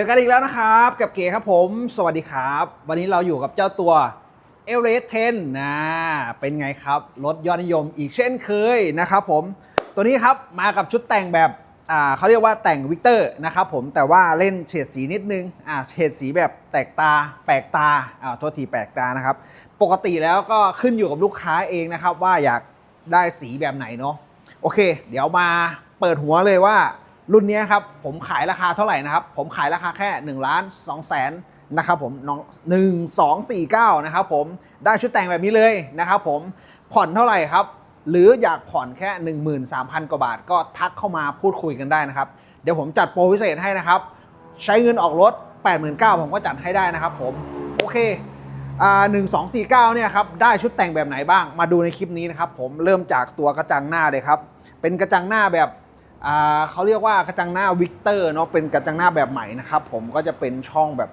จอกันอีกแล้วนะครับ กับเก๋ครับผม สวัสดีครับ วันนี้เราอยู่กับเจ้าตัวเอลเ s 10นะเป็นไงครับ รถยอดนิยมอีกเช่นเคยนะครับผม ตัวนี้ครับมากับชุดแต่งแบบอ่าเขาเรียกว่าแต่งวิกเตอร์นะครับผมแต่ว่าเล่นเฉดสีนิดนึงอ่าเฉดสีแบบแตกตา แปลกตาอ่าโทษทีแปลกตานะครับ ปกติแล้วก็ขึ้นอยู่กับลูกค้าเองนะครับ ว่าอยากได้สีแบบไหนเนาะโอเค เดี๋ยวมาเปิดหัวเลยว่า รุ่นนี้ครับผมขายราคาเท่าไหร่นะครับ ผมขายราคาแค่1ล้าน2แสนนะครับผมน้องหนึ่งสองสี่เก้านะครับผมได้ชุดแต่งแบบนี้เลยนะครับผมผ่อนเท่าไหร่ครับ หรืออยากผ่อนแค่ 13,000 กว่าบาท ก็ทักเข้ามาพูดคุยกันได้นะครับ เดี๋ยวผมจัดโปรพิเศษให้นะครับ ใช้เงินออกรถ 89,000ผมก็จัดให้ได้นะครับผม โอเคอ่า1249เก้าเนี่ยครับได้ชุดแต่งแบบไหนบ้างมาดูในคลิปนี้นะครับผมเริ่มจากตัวกระจังหน้าเลยครับ เป็นกระจังหน้าแบบ เขาเรียกว่ากระจังหน้าวิกเตอร์เนาะเป็นกระจังหน้าแบบใหม่นะครับผมก็จะเป็นช่องแบบ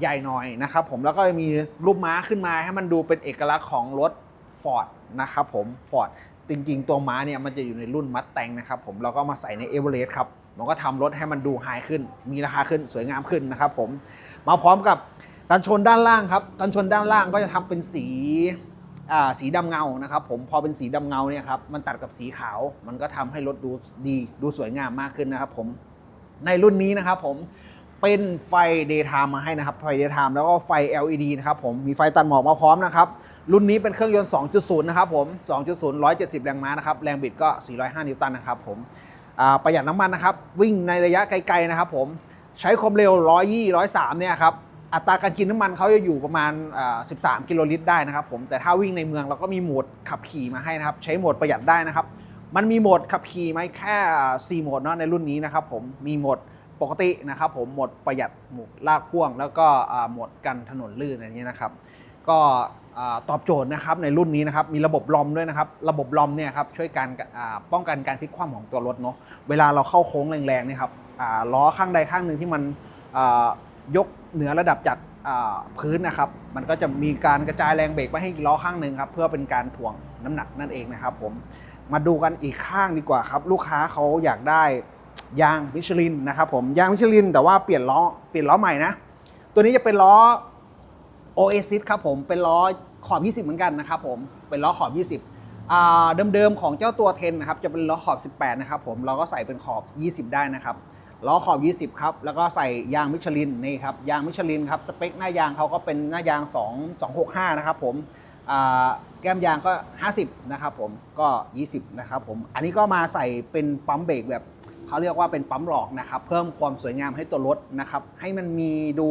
ใหญ่หน่อยนะครับผมแล้วก็มีรูปม้าขึ้นมาให้มันดูเป็นเอกลักษณ์ของรถ Ford นะครับผม Ford จริงๆ ตัวม้าเนี่ยมันจะอยู่ในรุ่นมัดแตงนะครับผมแล้วก็มาใส่ในเอเวอเรสต์ครับมันก็ทำรถให้มันดูไฮขึ้น มีราคาขึ้นสวยงามขึ้นนะครับผมมาพร้อมกับกันชนด้านล่างครับกันชนด้านล่างก็จะทำเป็นสี สีดำเงานะครับผมพอเป็นสีดำเงาเนี่ยครับมันตัดกับสีขาว มันก็ทำให้รถดูดีดูสวยงามมากขึ้นนะครับผมในรุ่นนี้นะครับผมเป็นไฟ daytime มาให้นะครับ ไฟ daytime แล้วก็ไฟ LED นะครับผม มีไฟตัดหมอกมาพร้อมนะครับ รุ่นนี้เป็นเครื่องยนต์ 2.0 นะครับผม 2.0 170 แรงม้านะครับ แรงบิดก็ 405 นิวตันนะครับผมประหยัดน้ำมันนะครับ วิ่งในระยะไกลๆนะครับผม ใช้ความเร็ว 120 103 เนี่ยครับ อัตราการกินน้ำมันเขาจะอยู่ประมาณ 13 กิโลลิตรได้นะครับผมแต่ถ้าวิ่งในเมืองเราก็มีโหมดขับขี่มาให้นะครับ ใช้โหมดประหยัดได้นะครับ มันมีโหมดขับขี่ไหมแค่ 4 โหมดเนาะในรุ่นนี้นะครับผมมีโหมดปกตินะครับผมโหมดประหยัดโหมดลากพ่วง แล้วก็โหมดกันถนนลื่นอะไรอย่างนี้ยนะครับ ก็ตอบโจทย์นะครับในรุ่นนี้นะครับมีระบบลอมด้วยนะครับ ระบบลอมเนี่ยครับช่วยการป้องกันการพลิกคว่ำของตัวรถเนาะเวลาเราเข้าโค้งแรงๆเนี่ยครับล้อข้างใดข้างหนึ่งที่มันยก เหนือระดับจากพื้นนะครับ มันก็จะมีการกระจายแรงเบรกไปให้ล้อข้างหนึ่งครับ เพื่อเป็นการถ่วงน้ำหนักนั่นเองนะครับ ผมมาดูกันอีกข้างดีกว่าครับ ลูกค้าเขาอยากได้ยางมิชลินนะครับผมยางมิชลิน แต่ว่าเปลี่ยนล้อเปลี่ยนล้อใหม่นะ ตัวนี้จะเป็นล้อ Oasis ครับผมเป็นล้อขอบ 20 เหมือนกันนะครับผมเป็นล้อขอบ 20เดิมๆของเจ้าตัว10นะครับจะเป็นล้อขอบ 18 นะครับผมเราก็ใส่เป็นขอบ 20 ได้นะครับ ล้อขอบ 20 ครับ แล้วก็ใส่ยางมิชลินนี่ครับยางมิชลินครับสเปคหน้ายางเขาก็เป็นหน้ายาง 2 265 นะครับผมแก้มยางก็ 50 นะครับผมก็ 20 นะครับผมอันนี้ก็มาใส่เป็นปั๊มเบรกแบบเขาเรียกว่าเป็นปั๊มหลอกนะครับเพิ่มความสวยงามให้ตัวรถนะครับให้มันมีดู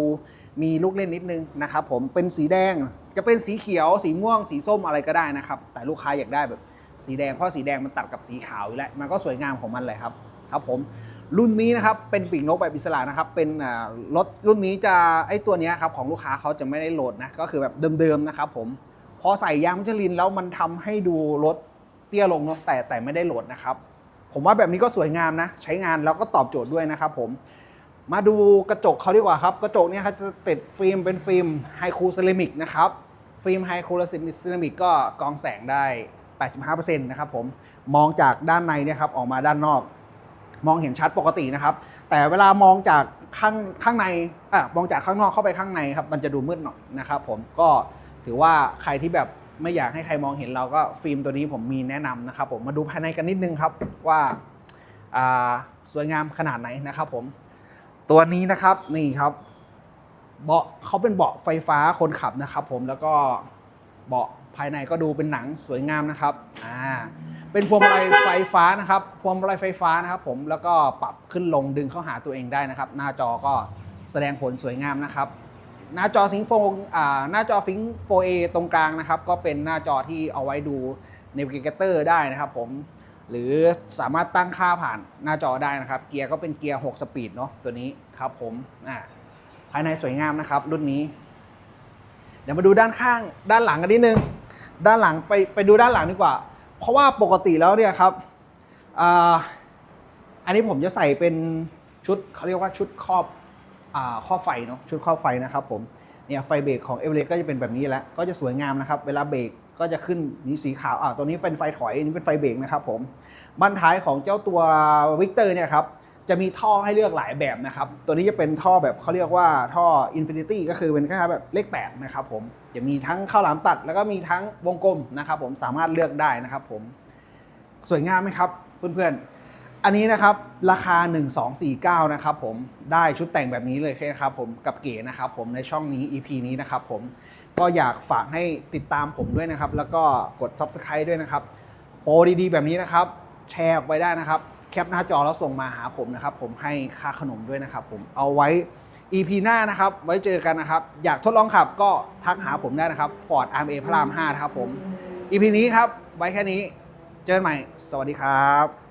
มีลูกเล่นนิดนึงนะครับผมเป็นสีแดงจะเป็นสีเขียวสีม่วงสีส้มอะไรก็ได้นะครับแต่ลูกค้าอยากได้แบบสีแดงเพราะสีแดงมันตัดกับสีขาวอยู่แล้วมันก็สวยงามของมันเลยครับ ครับผมรุ่นนี้นะครับเป็นปีกนกแบบอิสระนะครับเป็นรถรุ่นนี้จะไอตัวนี้ครับของลูกค้าเขาจะไม่ได้โหลดนะก็คือแบบเดิมๆนะครับผมพอใส่ยางมิชลินแล้วมันทำให้ดูรถเตี้ยลงเนาะแต่แต่ไม่ได้โหลดนะครับ ผมว่าแบบนี้ก็สวยงามนะ ใช้งานแล้วก็ตอบโจทย์ด้วยนะครับผมมาดูกระจกเขาดีกว่าครับ กระจกเนี่ยเขาจะติดฟิล์มเป็นฟิล์มไฮคูลเซรามิกนะครับฟิล์มไฮคูลเซรามิกก็กองแสงได้ 85%นะครับผมมองจากด้านในเนี่ยครับออกมาด้านนอก มองเห็นชัดปกตินะครับ แต่เวลามองจากข้างข้างในอะมองจากข้างนอกเข้าไปข้างในครับมันจะดูมืดหน่อยนะครับผมก็ถือว่าใครที่แบบไม่อยากให้ใครมองเห็นเราก็ฟิล์มตัวนี้ผมมีแนะนำนะครับผมมาดูภายในกันนิดนึงครับว่าอ่าสวยงามขนาดไหนนะครับผมตัวนี้นะครับนี่ครับเบาะเขาเป็นเบาะไฟฟ้าคนขับนะครับ ผมแล้วก็เบาะภายในก็ดูเป็นหนังสวยงามนะครับอ่า เป็นพวงมาลัยไฟฟ้านะครับ พวงมาลัยไฟฟ้านะครับ ผม แล้วก็ปรับขึ้นลงดึงเข้าหาตัวเองได้นะครับ หน้าจอก็แสดงผลสวยงามนะครับ หน้าจอซิงโฟอ่าหน้าจอฟิง 4A ตรงกลางนะครับ ก็เป็นหน้าจอที่เอาไว้ดู Navigator ได้นะครับ ผม หรือสามารถตั้งค่าผ่านหน้าจอได้นะครับ เกียร์ก็เป็นเกียร์ 6 สปีดเนาะ ตัวนี้ครับ ผมอ่าภายในสวยงามนะครับ รุ่นนี้ เดี๋ยวมาดูด้านข้าง ด้านหลังกันนิดนึง ด้านหลังไปไปดูด้านหลังดีกว่า เพราะว่าปกติแล้วเนี่ยครับอันนี้ผมจะใส่เป็นชุดเขาเรียกว่าชุดครอบอ่าครอไฟเนาะชุดข้อไฟนะครับผมเนี่ยไฟเบรกของเอเวอเรก็จะเป็นแบบนี้แล้วก็จะสวยงามนะครับ เวลาเบรกก็จะขึ้นนี่สีขาวอ่าตัวนี้เป็นไฟถอยอันนี้เป็นไฟเบรกนะครับผมบันท้ายของเจ้าตัววิกเตอร์เนี่ยครับ จะมีท่อให้เลือกหลายแบบนะครับ ตัวนี้จะเป็นท่อแบบเขาเรียกว่าท่อ Infinity ก็คือเป็นคล้ายๆแบบเลข8นะครับผม จะมีทั้งข้าวหลามตัด แล้วก็มีทั้งวงกลมนะครับผมสามารถเลือกได้นะครับผม สวยงามไหมครับเพื่อนๆ อันนี้นะครับราคา 1249 นะครับผมได้ชุดแต่งแบบนี้เลยครับผมกับเก๋นะครับผมในช่องนี้ EP นี้นะครับผมก็อยากฝากให้ติดตามผมด้วยนะครับ แล้วก็กด Subscribe ด้วยนะครับโปรดีๆ แบบนี้นะครับ แชร์ออกไปได้นะครับ แคปหน้าจอแล้วส่งมาหาผมนะครับ ผมให้ค่าขนมด้วยนะครับ ผมเอาไว้ EP หน้านะครับ ไว้เจอกันนะครับ อยากทดลองขับก็ทักหาผมได้นะครับ Ford RMA พระราม 5 นะครับผม EP นี้ครับ ไว้แค่นี้ เจอกันใหม่ สวัสดีครับ